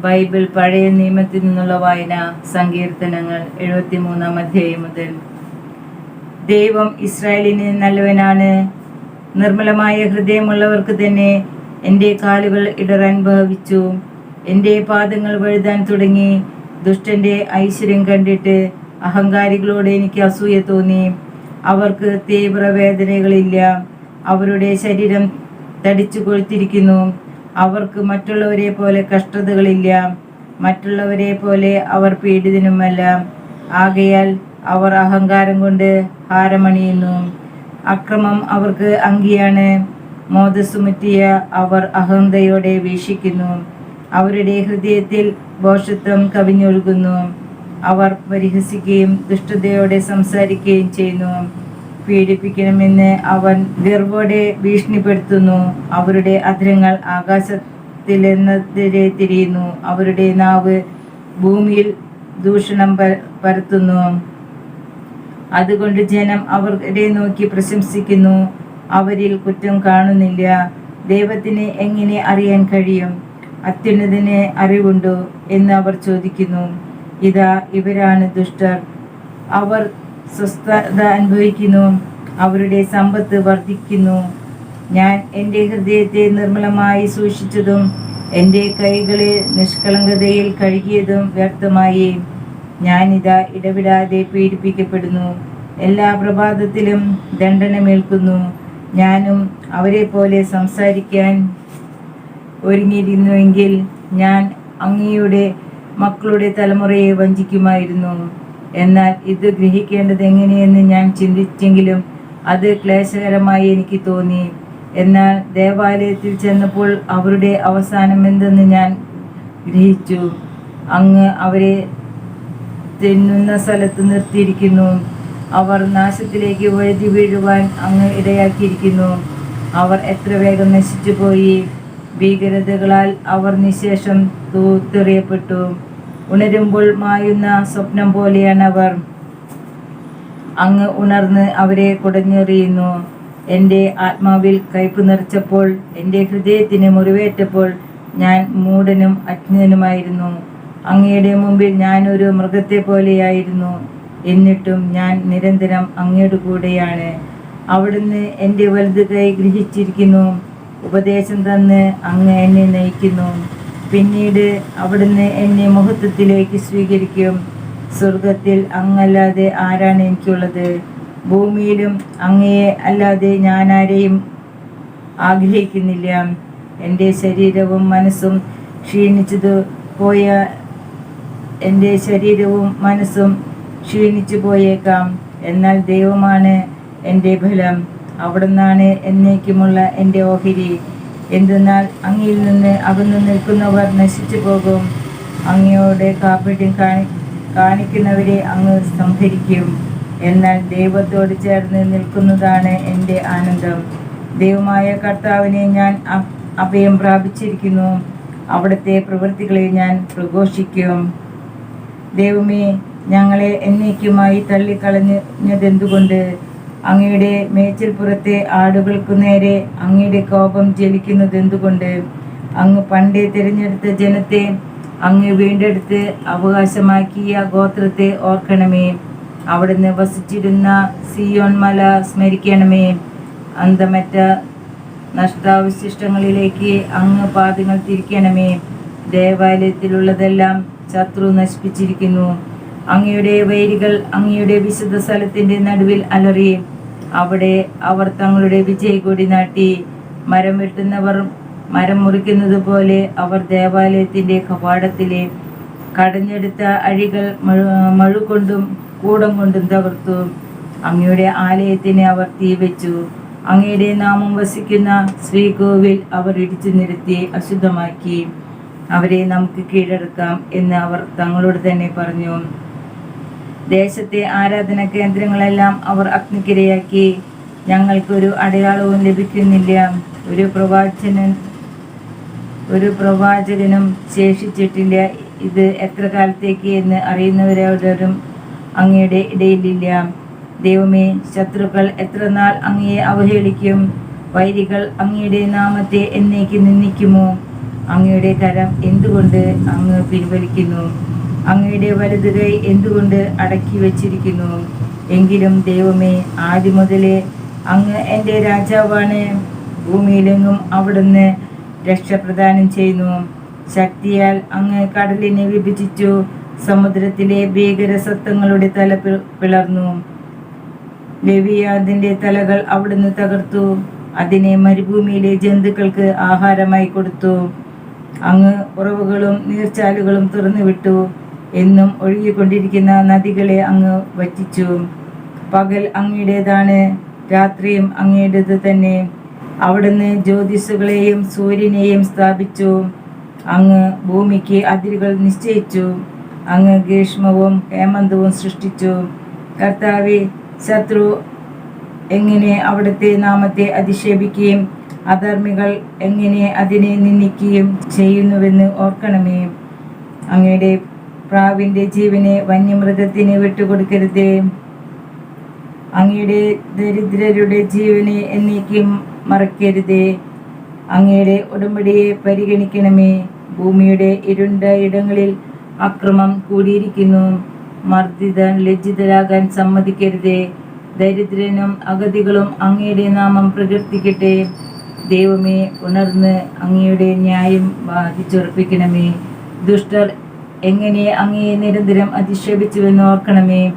Bible പഴയ നിയമത്തിൽ നിന്നുള്ള വായന സങ്കീർത്തനങ്ങൾ എഴുപത്തിമൂന്നാം അധ്യായം മുതൽ. ദൈവം ഇസ്രായേലിന് നല്ലവനാണ്. നിർമ്മലമായ ഹൃദയമുള്ളവർക്ക് തന്നെ എന്റെ കാലുകൾ ഇടറാൻ ഭാവിച്ചു. എന്റെ പാദങ്ങൾ വഴുതാൻ തുടങ്ങി. ദുഷ്ടന്റെ ഐശ്വര്യം കണ്ടിട്ട് അഹങ്കാരികളോട് എനിക്ക് അസൂയ തോന്നി. അവർക്ക് തീവ്രവേദനകളില്ല. അവരുടെ ശരീരം തടിച്ചു കൊഴുത്തിരിക്കുന്നു അവർക്ക് മറ്റുള്ളവരെ പോലെ കഷ്ടതകളില്ല മറ്റുള്ളവരെ പോലെ അവർ പീഡിതനുമല്ല. ആകയാൽ അവർ അഹങ്കാരം കൊണ്ട് ഹാരമണിയുന്നു അക്രമം അവർക്ക് അങ്കിയാണ്. മോദസുമുറ്റിയ അവർ അഹന്തയോടെ വീക്ഷിക്കുന്നു. അവരുടെ ഹൃദയത്തിൽ ഭോഷത്വം കവിഞ്ഞൊഴുകുന്നു. അവർ പരിഹസിക്കുകയും ദുഷ്ടതയോടെ സംസാരിക്കുകയും ചെയ്യുന്നു. പീഡിപ്പിക്കണമെന്ന് അവൻ ഗർവോടെ ഭീഷണിപ്പെടുത്തുന്നു. അവരുടെ അധരങ്ങൾ ആകാശത്തിലെന്നതിരെ തിരിയുന്നു. അവരുടെ നാവ് ഭൂമിയിൽ ദൂഷണം പരത്തുന്നു. അതുകൊണ്ട് ജനം അവരെ നോക്കി പ്രശംസിക്കുന്നു. അവരിൽ കുറ്റം കാണുന്നില്ല. ദൈവത്തിന് എങ്ങനെ അറിയാൻ കഴിയും? അത്യുന്നതിന് അറിവുണ്ടോ എന്ന് അവർ ചോദിക്കുന്നു. ഇതാ ഇവരാണ് ദുഷ്ടർ. അവർ സ്വസ്ഥത അനുഭവിക്കുന്നു. അവരുടെ സമ്പത്ത് വർദ്ധിക്കുന്നു. ഞാൻ എന്റെ ഹൃദയത്തെ നിർമ്മലമായി സൂക്ഷിച്ചതും എന്റെ കൈകളെ നിഷ്കളങ്കതയിൽ കഴുകിയതും വ്യക്തമായി. ഞാനിതാ ഇടവിടാതെ പീഡിപ്പിക്കപ്പെടുന്നു. എല്ലാ പ്രഭാതത്തിലും ദണ്ഡനമേൽക്കുന്നു. ഞാനും അവരെ പോലെ സംസാരിക്കാൻ ഒരുങ്ങിയിരുന്നുവെങ്കിൽ ഞാൻ അങ്ങയുടെ മക്കളുടെ തലമുറയെ വഞ്ചിക്കുമായിരുന്നു. എന്നാൽ ഇത് ഗ്രഹിക്കേണ്ടത് എങ്ങനെയെന്ന് ഞാൻ ചിന്തിച്ചെങ്കിലും അത് ക്ലേശകരമായി എനിക്ക് തോന്നി. എന്നാൽ ദേവാലയത്തിൽ ചെന്നപ്പോൾ അവരുടെ അവസാനം എന്തെന്ന് ഞാൻ ഗ്രഹിച്ചു. അങ്ങ് അവരെ തിന്നുന്ന സ്ഥലത്ത് നിർത്തിയിരിക്കുന്നു. അവർ നാശത്തിലേക്ക് വഴുതി വീഴുവാൻ അങ്ങ് ഇടയാക്കിയിരിക്കുന്നു. അവർ എത്ര വേഗം നശിച്ചു പോയി ഭീകരതകളാൽ അവർ നിശേഷം തൂത്തെറിയപ്പെട്ടു ഉണരുമ്പോൾ മായുന്ന സ്വപ്നം പോലെയാണ് അവർ അങ്ങ് ഉണർന്ന് അവരെ കുടഞ്ഞെറിയുന്നു. എന്റെ ആത്മാവിൽ കയ്പ് നിറച്ചപ്പോൾ എന്റെ ഹൃദയത്തിന് മുറിവേറ്റപ്പോൾ ഞാൻ മൂടനും അജ്ഞനുമായിരുന്നു. അങ്ങയുടെ മുമ്പിൽ ഞാനൊരു മൃഗത്തെ പോലെയായിരുന്നു. എന്നിട്ടും ഞാൻ നിരന്തരം അങ്ങയുടെ കൂടെയാണ്. അവിടുന്ന് എന്റെ വലുത് കൈ ഗ്രഹിച്ചിരിക്കുന്നു. ഉപദേശം തന്ന് അങ്ങ് എന്നെ നയിക്കുന്നു. പിന്നീട് അവിടുന്ന് എന്നെ മഹത്വത്തിലേക്ക് സ്വീകരിക്കും. സ്വർഗത്തിൽ അങ്ങല്ലാതെ ആരാണ് എനിക്കുള്ളത്? ഭൂമിയിലും അങ്ങയെ അല്ലാതെ ഞാൻ ആരെയും ആഗ്രഹിക്കുന്നില്ല. എന്റെ ശരീരവും മനസ്സും ക്ഷീണിച്ചത് പോയ എന്റെ ശരീരവും മനസ്സും ക്ഷീണിച്ചു പോയേക്കാം. എന്നാൽ ദൈവമാണ് എന്റെ ഫലം. അവിടുന്നാണ് എന്നേക്കുമുള്ള എന്റെ ഓഹരി. എന്തെന്നാൽ അങ്ങയിൽ നിന്ന് അകന്നു നിൽക്കുന്നവർ നശിച്ചു പോകും. അങ്ങയോടെ കാപ്പിട്ടും കാണി കാണിക്കുന്നവരെ അങ്ങ് സംഹരിക്കും. എന്നാൽ ദൈവത്തോട് ചേർന്ന് നിൽക്കുന്നതാണ് എന്റെ ആനന്ദം. ദൈവമായ കർത്താവിനെ ഞാൻ അഭയം പ്രാപിച്ചിരിക്കുന്നു. അവിടുത്തെ പ്രവൃത്തികളെ ഞാൻ പ്രഘോഷിക്കും. ദൈവമേ ഞങ്ങളെ എന്നേക്കുമായി തള്ളിക്കളഞ്ഞതെന്തുകൊണ്ട് അങ്ങയുടെ മേച്ചിൽപ്പുറത്തെ ആടുകൾക്കു നേരെ അങ്ങയുടെ കോപം ജ്വലിക്കുന്നതെന്തുകൊണ്ട്? അങ്ങ് പണ്ടേ തിരഞ്ഞെടുത്ത ജനത്തെ അങ്ങ് വീണ്ടെടുത്ത് അവകാശമാക്കിയ ഗോത്രത്തെ ഓർക്കണമേ. അവിടുന്ന് വസിച്ചിരുന്ന സിയോൺ മല സ്മരിക്കണമേ. അന്തമറ്റ നഷ്ടാവശിഷ്ടങ്ങളിലേക്ക് അങ്ങ് പാദങ്ങൾ തിരിക്കണമേ. ദേവാലയത്തിലുള്ളതെല്ലാം ശത്രു നശിപ്പിച്ചിരിക്കുന്നു. അങ്ങയുടെ വൈരികൾ അങ്ങയുടെ വിശുദ്ധ സ്ഥലത്തിന്റെ നടുവിൽ അലറി അവിടെ അവർ തങ്ങളുടെ വിജയകൊടി നാട്ടി മരം വെട്ടുന്നവർ മരം മുറിക്കുന്നത് പോലെ അവർ ദേവാലയത്തിന്റെ കവാടത്തിലെ കടഞ്ഞെടുത്ത അഴികൾ മഴു കൊണ്ടും കൂടം കൊണ്ടും തകർത്തു. അങ്ങയുടെ ആലയത്തിനെ അവർ തീവച്ചു. അങ്ങയുടെ നാമം വസിക്കുന്ന ശ്രീകോവിൽ അവർ ഇടിച്ചു നിരത്തി അശുദ്ധമാക്കി. അവരെ നമുക്ക് കീഴടക്കാം എന്ന് അവർ തങ്ങളോട് തന്നെ പറഞ്ഞു. ദേശത്തെ ആരാധന കേന്ദ്രങ്ങളെല്ലാം അവർ അഗ്നിക്കിരയാക്കി. ഞങ്ങൾക്കൊരു അടയാളവും ലഭിക്കുന്നില്ല. ഒരു പ്രവാചനൻ ഒരു പ്രവാചകനും ശേഷിച്ചിട്ടില്ല. ഇത് എത്ര കാലത്തേക്ക് എന്ന് അറിയുന്നവരോടും അങ്ങയുടെ ഇടയിലില്ല. ദൈവമേ ശത്രുക്കൾ എത്ര നാൾ അങ്ങയെ അവഹേളിക്കും? വൈരികൾ അങ്ങയുടെ നാമത്തെ എന്നേക്ക് നിന്ദിക്കുമോ? അങ്ങയുടെ കരം എന്തുകൊണ്ട് അങ്ങ് പിൻവലിക്കുന്നു? അങ്ങയുടെ വലത് കൈ എന്തുകൊണ്ട് അടക്കി വച്ചിരിക്കുന്നു? എങ്കിലും ദൈവമേ ആദ്യം മുതലേ അങ്ങ് എന്റെ രാജാവാണ്. ഭൂമിയിലെങ്ങും അവിടുന്ന് രക്ഷപ്രദാനം ചെയ്യുന്നു. ശക്തിയാൽ അങ്ങ് കടലിനെ വിഭജിച്ചു. സമുദ്രത്തിലെ ഭീകര സത്വങ്ങളുടെ തല പിളർന്നു. ലെവിയാദിന്റെ തലകൾ അവിടുന്ന് തകർത്തു. അതിനെ മരുഭൂമിയിലെ ജന്തുക്കൾക്ക് ആഹാരമായി കൊടുത്തു. അങ്ങ് ഉറവുകളും നീർച്ചാലുകളും തുറന്നു വിട്ടു എന്നും ഒഴുകിക്കൊണ്ടിരിക്കുന്ന നദികളെ അങ്ങ് വറ്റിച്ചു. പകൽ അങ്ങയുടേതാണ് രാത്രിയും അങ്ങയുടേത് തന്നെ. അവിടുന്ന് ജ്യോതിസുകളെയും സൂര്യനെയും സ്ഥാപിച്ചു. അങ്ങ് ഭൂമിക്ക് അതിരുകൾ നിശ്ചയിച്ചു. അങ്ങ് ഗ്രീഷ്മവും ഹേമന്തവും സൃഷ്ടിച്ചു. കർത്താവെ ശത്രു എങ്ങനെ അവിടുത്തെ നാമത്തെ അധിക്ഷേപിക്കുകയും അധർമ്മികൾ എങ്ങനെ അതിനെ നിന്ദിക്കുകയും ചെയ്യുന്നുവെന്ന് ഓർക്കണമേ. അങ്ങയുടെ പ്രാവിന്റെ ജീവനെ വന്യമൃഗത്തിന് വിട്ടുകൊടുക്കരുതേ. അങ്ങയുടെ ദരിദ്രരുടെ ജീവനെ എന്നേക്കും മറക്കരുതേ. അങ്ങയുടെ ഉടമ്പടിയെ പരിഗണിക്കണമേ. ഭൂമിയുടെ ഇരുണ്ട ഇടങ്ങളിൽ അക്രമം കൂടിയിരിക്കുന്നു. മർദ്ദിതൻ ലജ്ജിതരാകാൻ സമ്മതിക്കരുതേ. ദരിദ്രനും അഗതികളും അങ്ങയുടെ നാമം പ്രകീർത്തിക്കട്ടെ. ദൈവമേ ഉണർന്ന് അങ്ങയുടെ ന്യായം ബാധിച്ചുറപ്പിക്കണമേ ദുഷ്ടർ എങ്ങനെ അങ്ങയെ നിരന്തരം അധിക്ഷേപിച്ചുവെന്ന് ഓർക്കണമേ?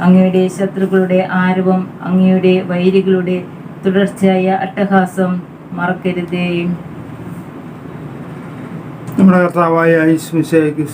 അങ്ങയുടെ ശത്രുക്കളുടെ ആരവം അങ്ങയുടെ വൈരികളുടെ തുടർച്ചയായ അട്ടഹാസം മറക്കരുതേ. നമ്മുടെ കർത്താവായ യേശുമിശിഹായ്ക്ക്